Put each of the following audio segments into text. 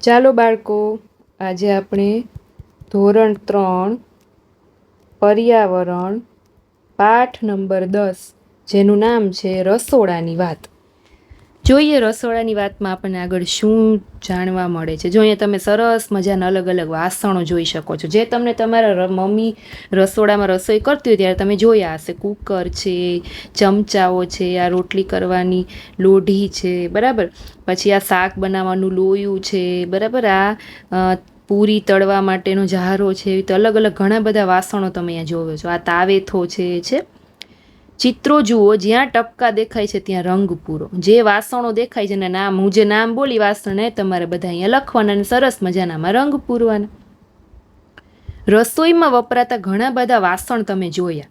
ચાલો બાળકો, આજે આપણે ધોરણ ત્રણ, પર્યાવરણ, પાઠ નંબર દસ, જેનું નામ છે રસોડાની વાત. જોઈએ રસોડાની વાતમાં આપણને આગળ શું જાણવા મળે છે. જો અહીંયા તમે સરસ મજાના અલગ અલગ વાસણો જોઈ શકો છો. જે તમને તમારા મમ્મી રસોડામાં રસોઈ કરતી હોય ત્યારે તમે જોયા હશે. કુકર છે, ચમચાઓ છે, આ રોટલી કરવાની લોઢી છે, બરાબર? પછી આ શાક બનાવવાનું લોયું છે, બરાબર? આ પૂરી તળવા માટેનો જહારો છે, એવી રીતે અલગ અલગ ઘણા બધા વાસણો તમે અહીંયા જોવો છો. આ તાવેથો છે છે? ચિત્રો જુઓ, જ્યાં ટપકા દેખાય છે, ત્યાં રંગ પૂરો. જે વાસણો દેખાય છે, એના નામ, હું જે નામ બોલી વાસણ એ તમારે બધા અહીંયા લખવાના અને સરસ મજાનામાં રંગ પૂરવાના. રસોઈમાં વપરાતા ઘણા બધા વાસણ તમે જોયા.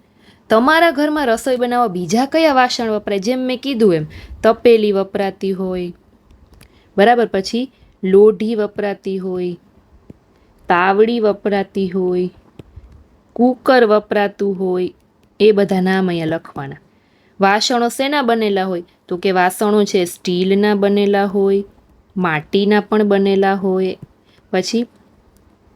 તમારા ઘરમાં રસોઈ બનાવવા બીજા કયા વાસણ વપરાય? જેમ મેં કીધું એમ, તપેલી વપરાતી હોય, બરાબર? પછી લોઢી વપરાતી હોય, તાવડી વપરાતી હોય, કુકર વપરાતું હોય એ બધા નામ અહીંયા લખવાના. વાસણો શેના બનેલા હોય? તો કે વાસણો છે સ્ટીલના બનેલા હોય, માટીના પણ બનેલા હોય, પછી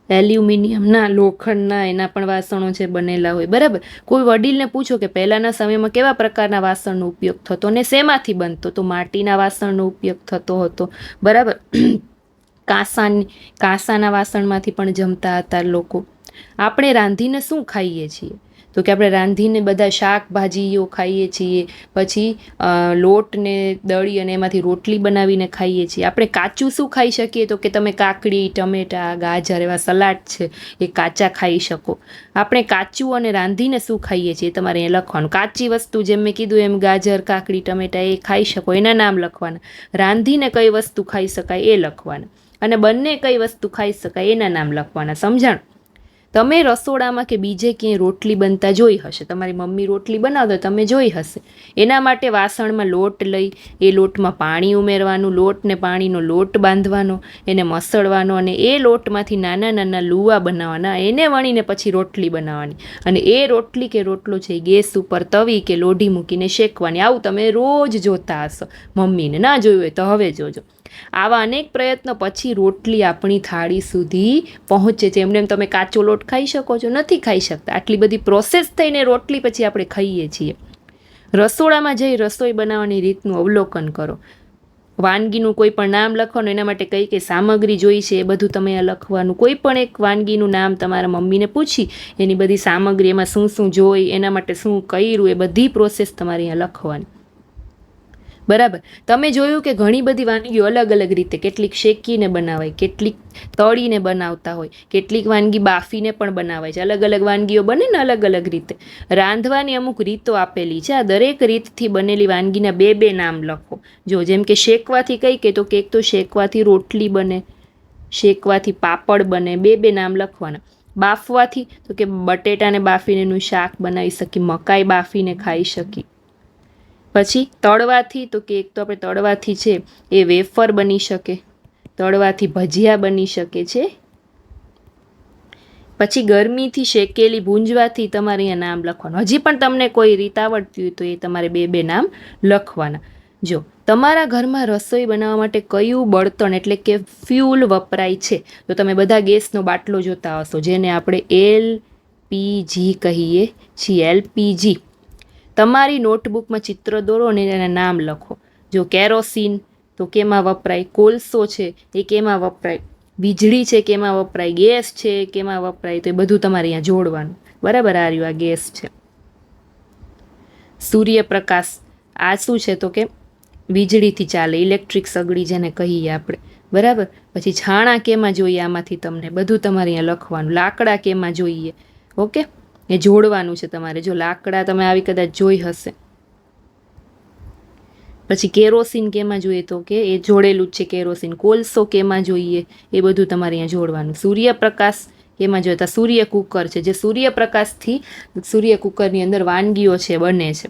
એલ્યુમિનિયમના, લોખંડના, એના પણ વાસણો છે બનેલા હોય. બરાબર? કોઈ વડીલને પૂછો કે પહેલાંના સમયમાં કેવા પ્રકારના વાસણનો ઉપયોગ થતો અને શેમાંથી બનતો? તો માટીના વાસણનો ઉપયોગ થતો હતો. બરાબર? કાંસાની, કાંસાના વાસણમાંથી પણ જમતા હતા લોકો. આપણે રાંધીને શું ખાઈએ છીએ? તો કે આપણે રાંધીને બધા શાકભાજીઓ ખાઈએ છીએ, પછી લોટને દળી અને એમાંથી રોટલી બનાવીને ખાઈએ છીએ. આપણે કાચું શું ખાઈ શકીએ? તો કે તમે કાકડી, ટમેટા, ગાજર એવા સલાડ છે, એ કાચા ખાઈ શકો. આપણે કાચું અને રાંધીને શું ખાઈએ છીએ તમારે અહીંયા લખવાનું. કાચી વસ્તુ જેમ મેં કીધું એમ ગાજર, કાકડી, ટમેટા એ ખાઈ શકો, એના નામ લખવાના. રાંધીને કઈ વસ્તુ ખાઈ શકાય એ લખવાના. અને બંને કઈ વસ્તુ ખાઈ શકાય એના નામ લખવાના. સમજાણ? તમે રસોડામાં કે બીજે ક્યાંય રોટલી બનતા જોઈ હશે, તમારી મમ્મી રોટલી બનાવતા તમે જોઈ હશે. એના માટે વાસણમાં લોટ લઈ, એ લોટમાં પાણી ઉમેરવાનું, લોટને પાણીનો લોટ બાંધવાનો, એને મસળવાનો અને એ લોટમાંથી નાના નાના લુવા બનાવવાના, એને વણીને પછી રોટલી બનાવવાની. અને એ રોટલી કે રોટલો છે ગેસ ઉપર તવી કે લોઢી મૂકીને શેકવાની. આવું તમે રોજ જોતા હશો. મમ્મીને ના જોયું હોય તો હવે જોજો. આવા અનેક પ્રયત્નો પછી રોટલી આપણી થાળી સુધી પહોંચે છે. એમને એમ તમે કાચો લોટ ખાઈ શકો છો, નથી ખાઈ શકતા. આટલી બધી પ્રોસેસ થઈને રોટલી પછી આપણે ખાઈએ છીએ. રસોડામાં જઈ રસોઈ બનાવવાની રીતનું અવલોકન કરો. વાનગીનું કોઈ પણ નામ લખવાનું એના માટે કઈ કઈ સામગ્રી જોઈ છે એ બધું તમે લખવાનું. કોઈ પણ એક વાનગીનું નામ તમારા મમ્મીને પૂછી, એની બધી સામગ્રી એમાં શું શું જોઈ, એના માટે શું કર્યું, એ બધી પ્રોસેસ તમારે અહીંયા લખવાની. બરાબર. તમે જોયું કે ઘણી બધી વાનગીઓ અલગ અલગ રીતે, કેટલીક શેકીને બનાવાય, કેટલીક તળીને બનાવતા હોય, કેટલીક વાનગી બાફીને પણ બનાવાય છે. અલગ અલગ વાનગીઓ બને ને અલગ અલગ રીતે. રાંધવાની અમુક રીતો આપેલી છે. આ દરેક રીતથી બનેલી વાનગીના બે બે નામ લખો. જો જેમ કે શેકવાથી કઈ કે, તો કેક તો શેકવાથી રોટલી બને, શેકવાથી પાપડ બને, બે બે નામ લખવાના. બાફવાથી તો કે બટેટાને બાફીને શાક બનાવી શકી, મકાઈ બાફીને ખાઈ શકી. પછી તળવાથી, તો કે એક તો આપણે તળવાથી છે, એ વેફર બની શકે. તળવાથી ભજીયા બની શકે છે. પછી ગરમીથી શેકેલી ભૂંજવાથી તમારે અહીંયા નામ લખવાનું. હજી પણ તમને કોઈ રીત આવડતી હોય તો એ તમારે બે બે નામ લખવાના. જો, તમારા ઘરમાં રસોઈ બનાવવા માટે કયું બળતણ એટલે કે ફ્યુલ વપરાય છે? તો તમે બધા ગેસનો બાટલો જોતા હશો, જેને આપણે એલ પીજી કહીએ છીએ. એલપીજી તમારી નોટબુકમાં ચિત્ર દોરો અને એના નામ લખો. જો કેરોસીન, તો કેમાં વપરાય? કોલસો છે, એ કેમાં વપરાય? વીજળી છે, કેમાં વપરાય? ગેસ છે કેમાં વપરાય? તો એ બધું તમારે અહીંયા જોડવાનું. બરાબર? આ રહ્યું આ ગેસ છે. સૂર્યપ્રકાશ, આ શું છે તો કે વીજળીથી ચાલે, ઇલેક્ટ્રિક સગડી જેને કહીએ આપણે. બરાબર? પછી છાણા કેમાં જોઈએ? આમાંથી તમને બધું તમારે અહીંયા લખવાનું. લાકડા કેમાં જોઈએ? ઓકે? એ જોડવાનું છે તમારે. જો લાકડા તમે આવી કદાચ જોઈ હશે. પછી કેરોસીન કેમાં જોઈએ તો કે એ જોડેલું જ છે કેરોસીન. કોલસો કેમાં જોઈએ એ બધું તમારે અહીંયા જોડવાનું. સૂર્યપ્રકાશ કેમાં જોઈએ તો સૂર્ય કુકર છે. જે સૂર્યપ્રકાશથી સૂર્ય કુકરની અંદર વાનગીઓ છે, બને છે.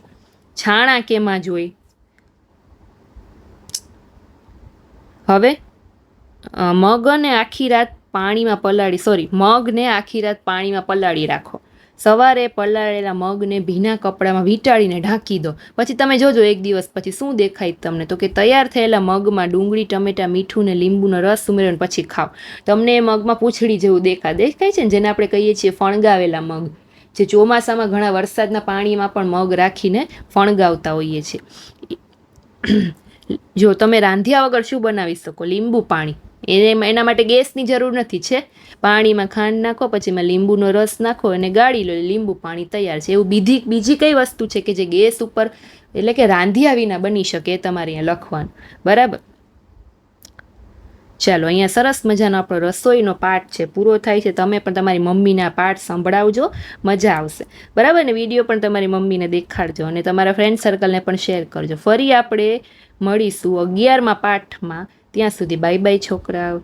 છાણા કેમાં જોઈ? હવે મગ અને આખી રાત પાણીમાં પલાળી, સોરી, મગને આખી રાત પાણીમાં પલાળી રાખો. સવારે પલાળેલા મગને ભીના કપડામાં વીંટાળીને ઢાંકી દો. પછી તમે જોજો એક દિવસ પછી શું દેખાય તમને? તો કે તૈયાર થયેલા મગમાં ડુંગળી, ટમેટા, મીઠું ને લીંબુનો રસ ઉમેરીને પછી ખાઓ તમને એ મગમાં પૂંછડી જેવું દેખા દેખાય છે ને જેને આપણે કહીએ છીએ ફણગાવેલા મગ? જે ચોમાસામાં ઘણા વરસાદના પાણીમાં પણ મગ રાખીને ફણગાવતા હોઈએ છીએ. જો તમે રાંધ્યા વગર શું બનાવી શકો? લીંબુ પાણી. એને એના માટે ગેસની જરૂર નથી છે. પાણીમાં ખાંડ નાખો, પછી એમાં લીંબુનો રસ નાખો અને ગાળી લો. લીંબુ પાણી તૈયાર છે. એવું બીજી બીજી કઈ વસ્તુ છે કે જે ગેસ ઉપર એટલે કે રાંધ્યા વિના બની શકે તમારે અહીંયા લખવાનું. બરાબર? ચાલો, અહીંયા સરસ મજાનો આપણો રસોઈનો પાઠ છે. પૂરો થાય છે. તમે પણ તમારી મમ્મીના પાઠ સંભળાવજો. મજા આવશે. બરાબર ને? વીડિયો પણ તમારી મમ્મીને દેખાડજો અને તમારા ફ્રેન્ડ સર્કલને પણ શેર કરજો. ફરી આપણે મળીશું અગિયારમાં પાઠમાં. ત્યાં સુધી. બાય બાય છોકરાઓ.